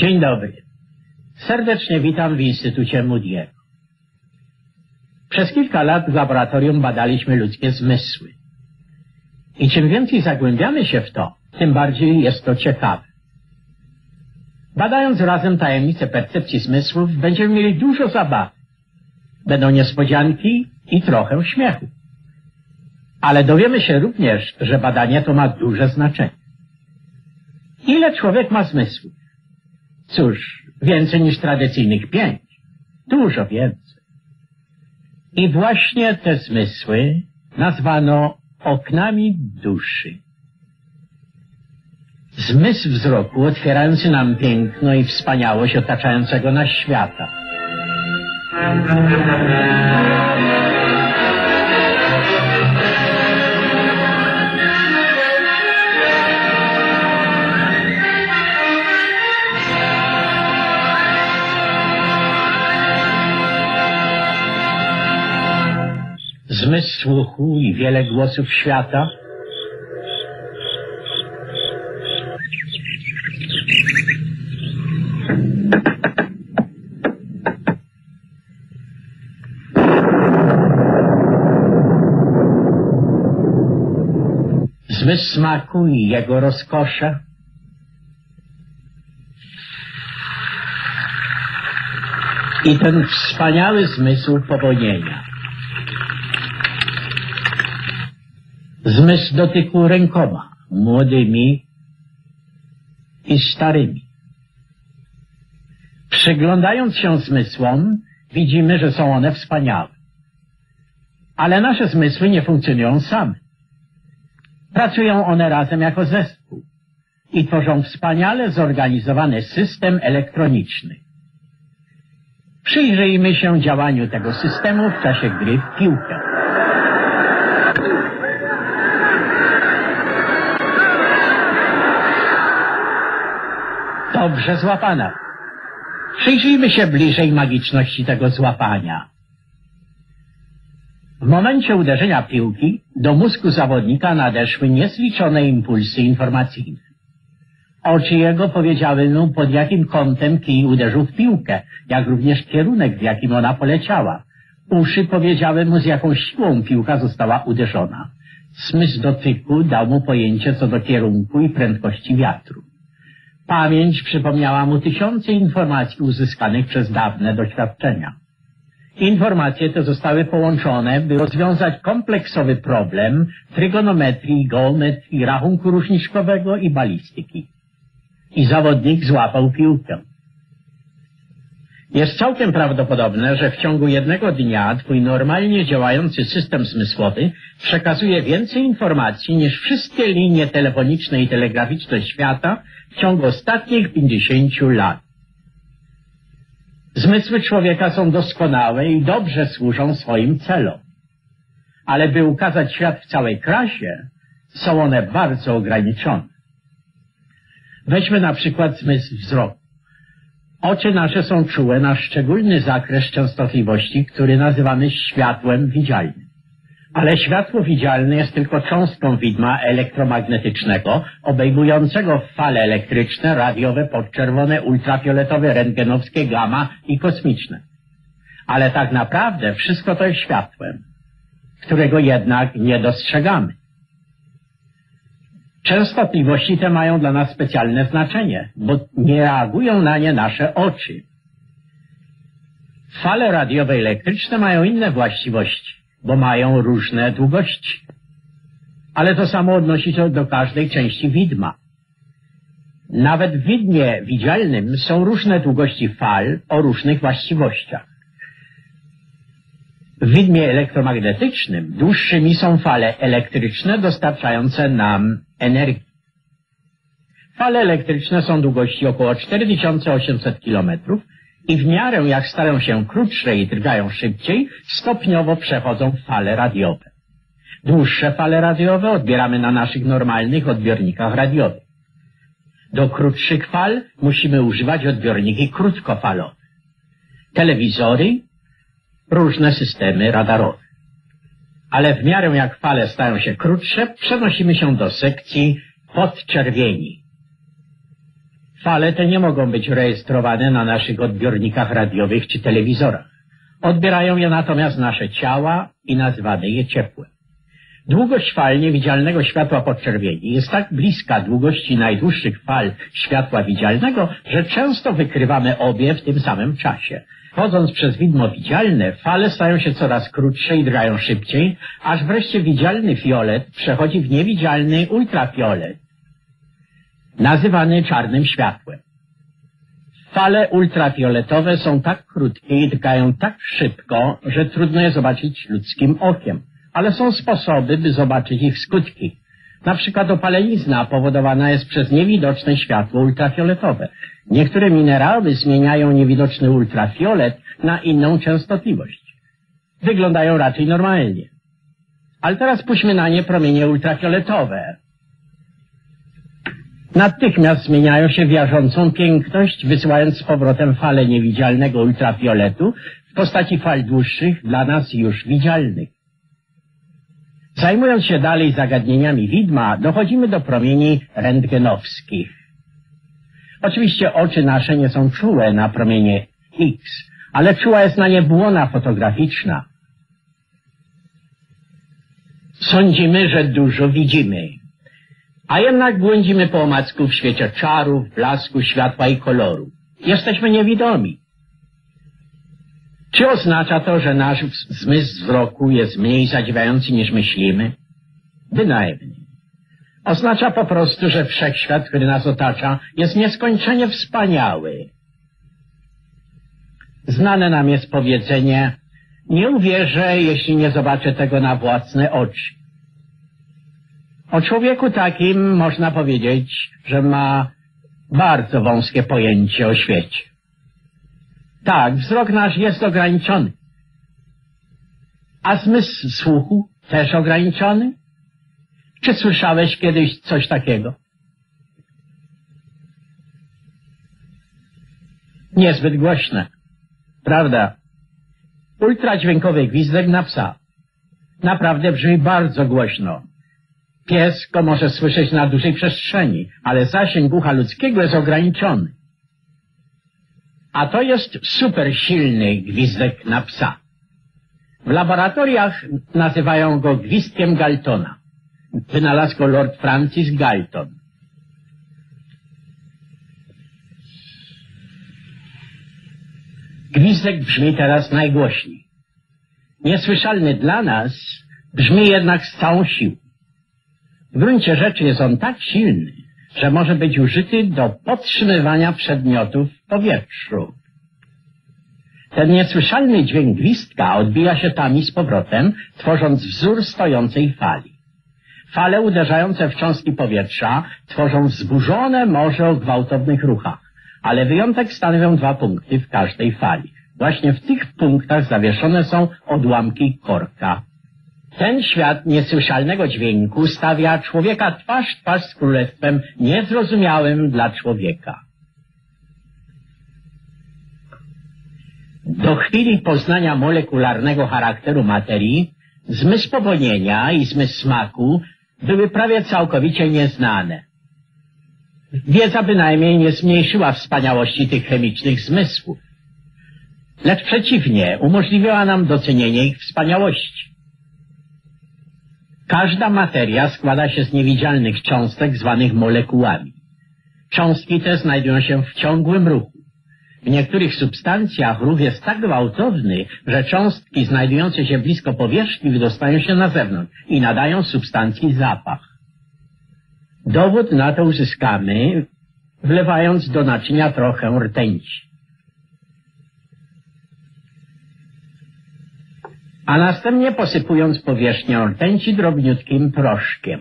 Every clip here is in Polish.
Dzień dobry. Serdecznie witam w Instytucie Moody'ego. Przez kilka lat w laboratorium badaliśmy ludzkie zmysły. I czym więcej zagłębiamy się w to, tym bardziej jest to ciekawe. Badając razem tajemnice percepcji zmysłów, będziemy mieli dużo zabawy. Będą niespodzianki i trochę śmiechu. Ale dowiemy się również, że badanie to ma duże znaczenie. Ile człowiek ma zmysłów? Cóż, więcej niż tradycyjnych pięć. Dużo więcej. I właśnie te zmysły nazwano oknami duszy. Zmysł wzroku otwierający nam piękno i wspaniałość otaczającego nas świata. Zmysł słuchu i wiele głosów świata zmysł smaku i jego rozkosze. I ten wspaniały zmysł powonienia. Zmysł dotyku rękoma, młodymi i starymi. Przyglądając się zmysłom, widzimy, że są one wspaniałe. Ale nasze zmysły nie funkcjonują same. Pracują one razem jako zespół i tworzą wspaniale zorganizowany system elektroniczny. Przyjrzyjmy się działaniu tego systemu w czasie gry w piłkę. Dobrze złapana. Przyjrzyjmy się bliżej magiczności tego złapania. W momencie uderzenia piłki do mózgu zawodnika nadeszły niezliczone impulsy informacyjne. Oczy jego powiedziały mu, pod jakim kątem kij uderzył w piłkę, jak również kierunek, w jakim ona poleciała. Uszy powiedziały mu, z jaką siłą piłka została uderzona. Smysł dotyku dał mu pojęcie co do kierunku i prędkości wiatru. Pamięć przypomniała mu tysiące informacji uzyskanych przez dawne doświadczenia. Informacje te zostały połączone, by rozwiązać kompleksowy problem trygonometrii, geometrii, rachunku różniczkowego i balistyki. I zawodnik złapał piłkę. Jest całkiem prawdopodobne, że w ciągu jednego dnia twój normalnie działający system zmysłowy przekazuje więcej informacji niż wszystkie linie telefoniczne i telegraficzne świata w ciągu ostatnich 50 lat. Zmysły człowieka są doskonałe i dobrze służą swoim celom. Ale by ukazać świat w całej krasie, są one bardzo ograniczone. Weźmy na przykład zmysł wzroku. Oczy nasze są czułe na szczególny zakres częstotliwości, który nazywamy światłem widzialnym. Ale światło widzialne jest tylko cząstką widma elektromagnetycznego, obejmującego fale elektryczne, radiowe, podczerwone, ultrafioletowe, rentgenowskie, gamma i kosmiczne. Ale tak naprawdę wszystko to jest światłem, którego jednak nie dostrzegamy. Częstotliwości te mają dla nas specjalne znaczenie, bo nie reagują na nie nasze oczy. Fale radiowe elektryczne mają inne właściwości bo mają różne długości. Ale to samo odnosi się do każdej części widma. Nawet w widmie widzialnym są różne długości fal o różnych właściwościach. W widmie elektromagnetycznym dłuższymi są fale elektryczne dostarczające nam energii. Fale elektryczne są długości około 4800 km, i w miarę jak stają się krótsze i drgają szybciej, stopniowo przechodzą w fale radiowe. Dłuższe fale radiowe odbieramy na naszych normalnych odbiornikach radiowych. Do krótszych fal musimy używać odbiorniki krótkofalowe. Telewizory, różne systemy radarowe. Ale w miarę jak fale stają się krótsze, przenosimy się do sekcji podczerwieni. Fale te nie mogą być rejestrowane na naszych odbiornikach radiowych czy telewizorach. Odbierają je natomiast nasze ciała i nazywamy je ciepłe. Długość fal niewidzialnego światła podczerwieni jest tak bliska długości najdłuższych fal światła widzialnego, że często wykrywamy obie w tym samym czasie. Chodząc przez widmo widzialne, fale stają się coraz krótsze i drgają szybciej, aż wreszcie widzialny fiolet przechodzi w niewidzialny ultrafiolet, nazywany czarnym światłem. Fale ultrafioletowe są tak krótkie i drgają tak szybko, że trudno je zobaczyć ludzkim okiem ale są sposoby, by zobaczyć ich skutki. Na przykład opalenizna powodowana jest przez niewidoczne światło ultrafioletowe. Niektóre minerały zmieniają niewidoczny ultrafiolet na inną częstotliwość. Wyglądają raczej normalnie. Ale teraz puśćmy na nie promienie ultrafioletowe. Natychmiast zmieniają się w jarzącą piękność, wysyłając z powrotem falę niewidzialnego ultrafioletu w postaci fal dłuższych, dla nas już widzialnych. Zajmując się dalej zagadnieniami widma, dochodzimy do promieni rentgenowskich. Oczywiście oczy nasze nie są czułe na promienie X, ale czuła jest na nie błona fotograficzna. Sądzimy, że dużo widzimy, a jednak błądzimy po omacku w świecie czarów, blasku, światła i koloru. Jesteśmy niewidomi. Czy oznacza to, że nasz zmysł wzroku jest mniej zadziwiający niż myślimy? Bynajmniej. Oznacza po prostu, że wszechświat, który nas otacza, jest nieskończenie wspaniały. Znane nam jest powiedzenie, nie uwierzę, jeśli nie zobaczę tego na własne oczy. O człowieku takim można powiedzieć, że ma bardzo wąskie pojęcie o świecie. Tak, wzrok nasz jest ograniczony. A zmysł słuchu też ograniczony? Czy słyszałeś kiedyś coś takiego? Niezbyt głośne. Prawda? Ultradźwiękowy gwizdek na psa. Naprawdę brzmi bardzo głośno. Pies go może słyszeć na dużej przestrzeni, ale zasięg ucha ludzkiego jest ograniczony. A to jest super silny gwizdek na psa. W laboratoriach nazywają go gwizdkiem Galtona. Wynalazł go Lord Francis Galton. Gwizdek brzmi teraz najgłośniej. Niesłyszalny dla nas, brzmi jednak z całą siłą. W gruncie rzeczy jest on tak silny, że może być użyty do podtrzymywania przedmiotów w powietrzu. Ten niesłyszalny dźwięk gwizdka odbija się tam i z powrotem, tworząc wzór stojącej fali. Fale uderzające w cząstki powietrza tworzą wzburzone morze o gwałtownych ruchach, ale wyjątek stanowią dwa punkty w każdej fali. Właśnie w tych punktach zawieszone są odłamki korka. Ten świat niesłyszalnego dźwięku stawia człowieka twarz twarz z królestwem niezrozumiałym dla człowieka. Do chwili poznania molekularnego charakteru materii, zmysł powonienia i zmysł smaku były prawie całkowicie nieznane. Wiedza bynajmniej nie zmniejszyła wspaniałości tych chemicznych zmysłów, lecz przeciwnie, umożliwiła nam docenienie ich wspaniałości. Każda materia składa się z niewidzialnych cząstek zwanych molekułami. Cząstki te znajdują się w ciągłym ruchu. W niektórych substancjach ruch jest tak gwałtowny, że cząstki znajdujące się blisko powierzchni wydostają się na zewnątrz i nadają substancji zapach. Dowód na to uzyskamy, wlewając do naczynia trochę rtęci. A następnie posypując powierzchnię rtęci drobniutkim proszkiem.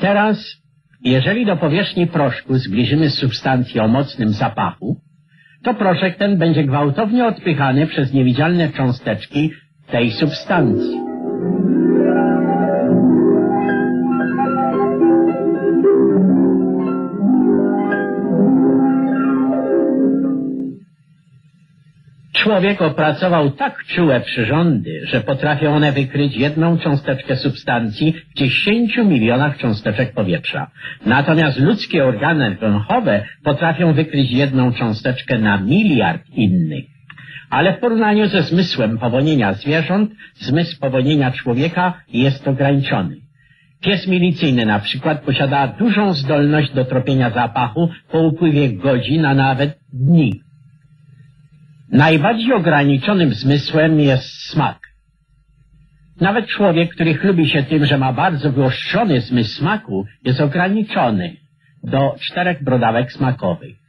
Teraz, jeżeli do powierzchni proszku zbliżymy substancję o mocnym zapachu, to proszek ten będzie gwałtownie odpychany przez niewidzialne cząsteczki tej substancji. Człowiek opracował tak czułe przyrządy, że potrafią one wykryć jedną cząsteczkę substancji w 10 milionach cząsteczek powietrza. Natomiast ludzkie organy wąchowe potrafią wykryć jedną cząsteczkę na miliard innych. Ale w porównaniu ze zmysłem powonienia zwierząt, zmysł powonienia człowieka jest ograniczony. Pies milicyjny na przykład posiada dużą zdolność do tropienia zapachu po upływie godzin, a nawet dni. Najbardziej ograniczonym zmysłem jest smak. Nawet człowiek, który chlubi się tym, że ma bardzo wyostrzony zmysł smaku, jest ograniczony do czterech brodawek smakowych.